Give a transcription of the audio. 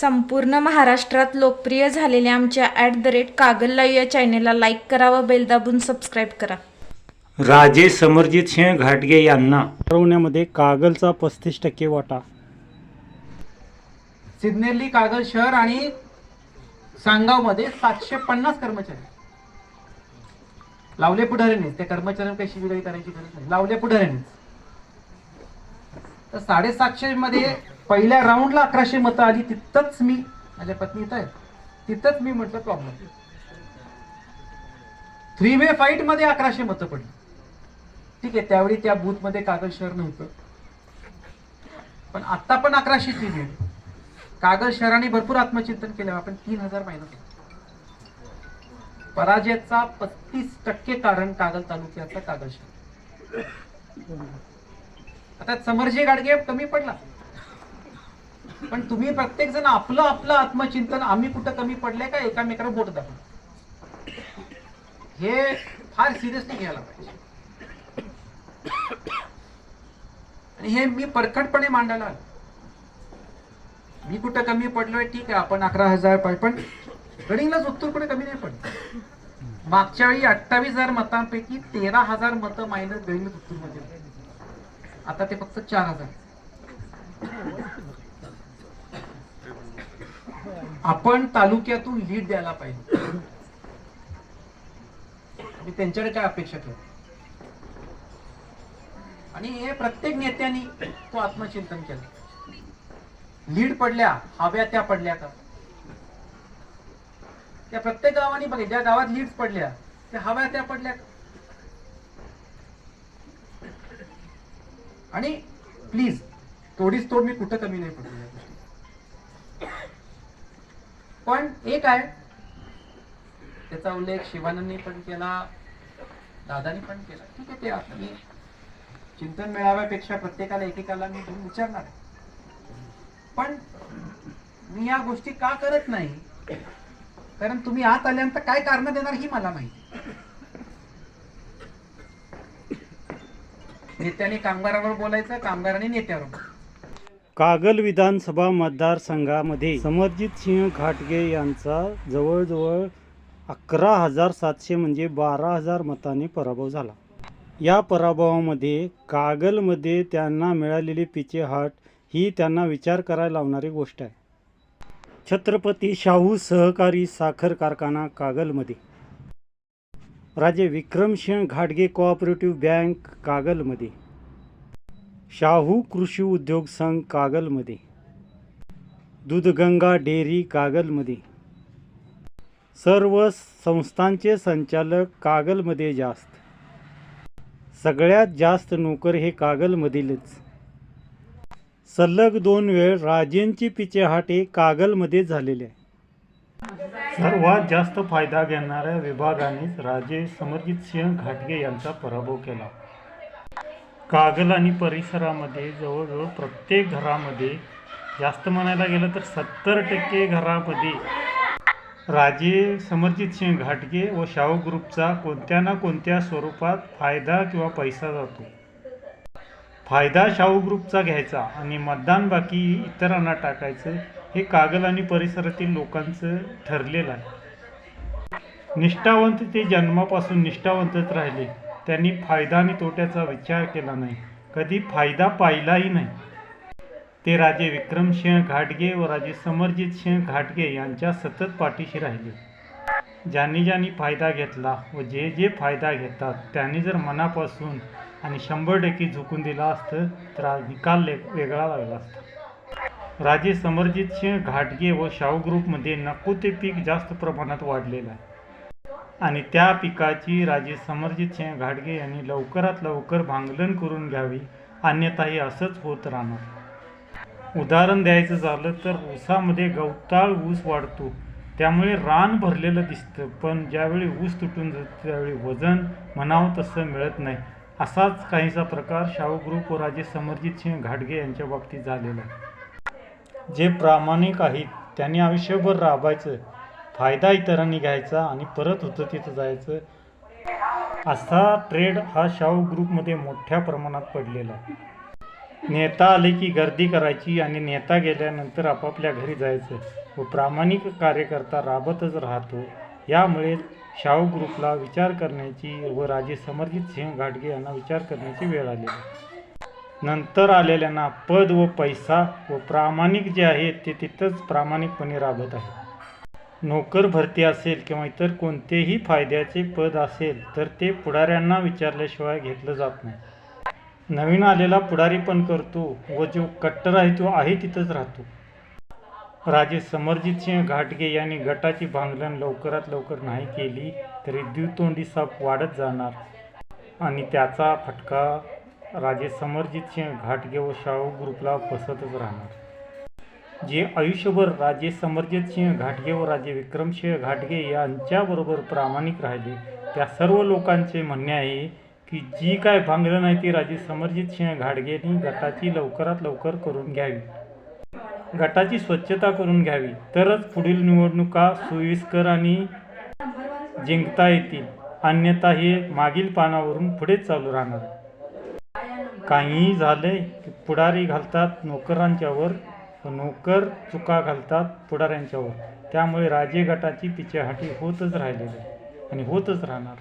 संपूर्ण महाराष्ट्रात लोकप्रिय झालेल्या आमच्या at the rate Kagal live या चॅनेलला लाईक करा व बेल दाबून सबस्क्राईब करा. राजे समरजित सिंह घाटगे यांना. ठरवण्यामध्ये कागलचा पस्तीस टक्के वाटा. सिग्नेली कागल शहर आणि सांगावमध्ये सातशे पन्नास कर्मचारी. लावले पुढाऱ्यांनीच त्या कर्मचाऱ्यांना काही शिबिराई करायची गरज नाही. लावले पुढाऱ्यांनीच. तर साडेसातशे मध्ये पहिल्या राऊंडला अकराशे मतं आली तिथंच मी माझ्या पत्नी इथं आहे तिथंच मी म्हटलं प्रॉब्लेम थ्री वे फाईटमध्ये अकराशे मतं पडली. ठीक आहे त्यावेळी त्या बूथमध्ये कागद शहर नव्हतं. पण आता पण अकराशे अकराशेची लीड कागद शहराने भरपूर आत्मचिंतन केलं आपण तीन हजार मायनस पराजयाचा पस्तीस टक्के कारण कागल तालुक्याचा कागद शहर आता समरजी गाडगे कमी पडला. पण तुम्ही प्रत्येक जण आपलं आपलं आत्मचिंतन आम्ही कुठं कमी पडले का एकामेकाला बोट दाखव. हे फार सिरियसली घ्यायला पाहिजे. आणि हे मी परखडपणे मांडायला आलो. मी कुठं कमी पडलोय ठीक आहे आपण अकरा हजार पाहिजे पण गडिंगलाच उत्तर कुठे कमी नाही पडलं. मागच्या वेळी अठ्ठावीस हजार मतांपैकी तेरा हजार मतं मायनस गडिंगलाच उत्तरमध्ये आता ते फक्त चार हजार. आपण तालुक्यातून लीड द्यायला पाहिजे. मी त्यांच्याकडे काय अपेक्षा ठेवतो आणि हे प्रत्येक नेत्यांनी तो आत्मचिंतन केलं. लीड पडल्या हव्या त्या पडल्या का? त्या प्रत्येक गावाने बघे ज्या गावात लीड पडल्या त्या हव्या त्या पडल्या का? आणि प्लीज तोडीच तोड मी कुठं कमी नाही पडलो या गोष्टीत. पण एक आहे त्याचा उल्लेख शिवानंदनी पण केला दादानी पण केला. ठीक आहे ते आता मी चिंतन मेळाव्यापेक्षा प्रत्येकाला एकेकाला मी घेऊन विचारणार पण मी या गोष्टी का करत नाही? कारण तुम्ही आत आल्यानंतर काय कारण देणार ही मला माहिती नेत्याने कामगारावर बोलायचं कामगाराने नेत्यावर बोलायचं. कागल विधानसभा मतदारसंघामध्ये समरजित सिंह घाटगे यांचा जवळजवळ अकरा हजार सातशे म्हणजे बारा हजार मताने पराभव झाला. या पराभवामध्ये कागलमध्ये त्यांना मिळालेली पिचेहाट ही त्यांना विचार करायला लावणारी गोष्ट आहे. छत्रपती शाहू सहकारी साखर कारखाना कागलमध्ये. राजे विक्रमसिंह घाटगे कोऑपरेटिव्ह बँक कागलमध्ये. शाहू कृषी उद्योग संघ कागलमध्ये दूधगंगा डेअरी कागलमध्ये सर्व संस्थांचे संचालक कागलमध्ये जास्त. सगळ्यात जास्त नोकर हे कागलमधीलच. सलग दोन वेळ राजेंची पिचेहाटे कागलमध्ये झालेले. सर्वात जास्त फायदा घेणाऱ्या विभागानेच राजे समरजित सिंह घाटगे यांचा पराभव केला. कागल आणि परिसरामध्ये जवळजवळ प्रत्येक घरामध्ये जास्त म्हणायला गेलं तर सत्तर टक्के घरामध्ये राजे समरजित सिंग घाटगे व शाहू ग्रुपचा कोणत्या ना कोणत्या स्वरूपात फायदा किंवा पैसा जातो. फायदा शाहू ग्रुपचा घ्यायचा आणि मतदान बाकी इतरांना टाकायचं हे कागल आणि परिसरातील लोकांचं ठरलेलं आहे. निष्ठावंत ते जन्मापासून निष्ठावंतच राहिले. त्यांनी फायदा आणि तोट्याचा विचार केला नाही. कधी फायदा पाहिलाही नाही. ते राजे विक्रमसिंह घाटगे व राजे समरजित सिंह घाटगे यांच्या सतत पाठीशी राहिले. ज्यांनी ज्यांनी फायदा घेतला व जे जे फायदा घेतात त्यांनी जर मनापासून आणि शंभर टक्के झुकून दिला असतं तर आज निकाल वेगळा लागला असता. राजे समरजित सिंह घाटगे व शाहू ग्रुपमध्ये नको ते पीक जास्त प्रमाणात वाढलेलं आहे. आणि त्या पिकाची राजे समरजित सिंह घाटगे यांनी लवकरात लवकर भांगलन करून घ्यावी. अन्यथा हे असंच होत राहणार. उदाहरण द्यायचं झालं तर ऊसामध्ये गवताळ ऊस वाढतो. त्यामुळे रान भरलेलं दिसतं पण ज्यावेळी ऊस तुटून जातं त्यावेळी वजन म्हणावं तसं मिळत नाही. असाच काहीसा प्रकार शाहू ग्रुप व राजे समरजित सिंह घाटगे यांच्या बाबतीत झालेला आहे. जे प्रामाणिक आहेत त्यांनी आयुष्यभर राबायचं. फायदा इतरांनी घ्यायचा आणि परत होतं तिथं जायचं. असा ट्रेड हा शाहू ग्रुपमध्ये मोठ्या प्रमाणात पडलेला. आहे नेता आले की गर्दी करायची आणि नेता गेल्यानंतर आपापल्या घरी जायचं व प्रामाणिक कार्यकर्ता राबतच राहतो. यामुळे शाहू ग्रुपला विचार करण्याची व राजे समरजित सिंह घाटगे यांना विचार करण्याची वेळ आली. नंतर आलेल्यांना पद व पैसा व प्रामाणिक जे आहे ते तिथंच प्रामाणिकपणे राबत आहे. नोकर भरती असेल किंवा इतर कोणतेही फायद्याचे पद असेल तर ते पुढाऱ्यांना विचारल्याशिवाय घेतलं जात नाही. नवीन आलेला पुढारी पण करतो व जो कट्टर आहे तो आहे तिथंच राहतो. राजे समरजित सिंह घाटगे यांनी गटाची भांगलन लवकरात लवकर नाही केली तरी द्वितोंडी साप वाढत जाणार. आणि त्याचा फटका राजे समरजित सिंह घाटगे व शाहू ग्रुपला बसतच राहणार. जे आयुष्यभर राजे समरजित सिंह घाटगे व राजे विक्रमसिंह घाटगे यांच्याबरोबर प्रामाणिक राहिले त्या सर्व लोकांचे म्हणणे आहे की जी काय भांगलं नाही ती राजे समरजित सिंह घाटगेंनी गटाची लवकरात लवकर करून घ्यावी. गटाची स्वच्छता करून घ्यावी. तरच पुढील निवडणुका सोयीस्कर आणि जिंकता येतील. अन्यथा हे मागील पानावरून पुढेच चालू राहणार. काहीही झालंय की पुढारी घालतात नोकरांच्यावर. नोकर चुका घालतात पुढाऱ्यांच्यावर. त्यामुळे राजे गटाची पिछेहाटी होतच राहिलेली आणि होतच राहणार.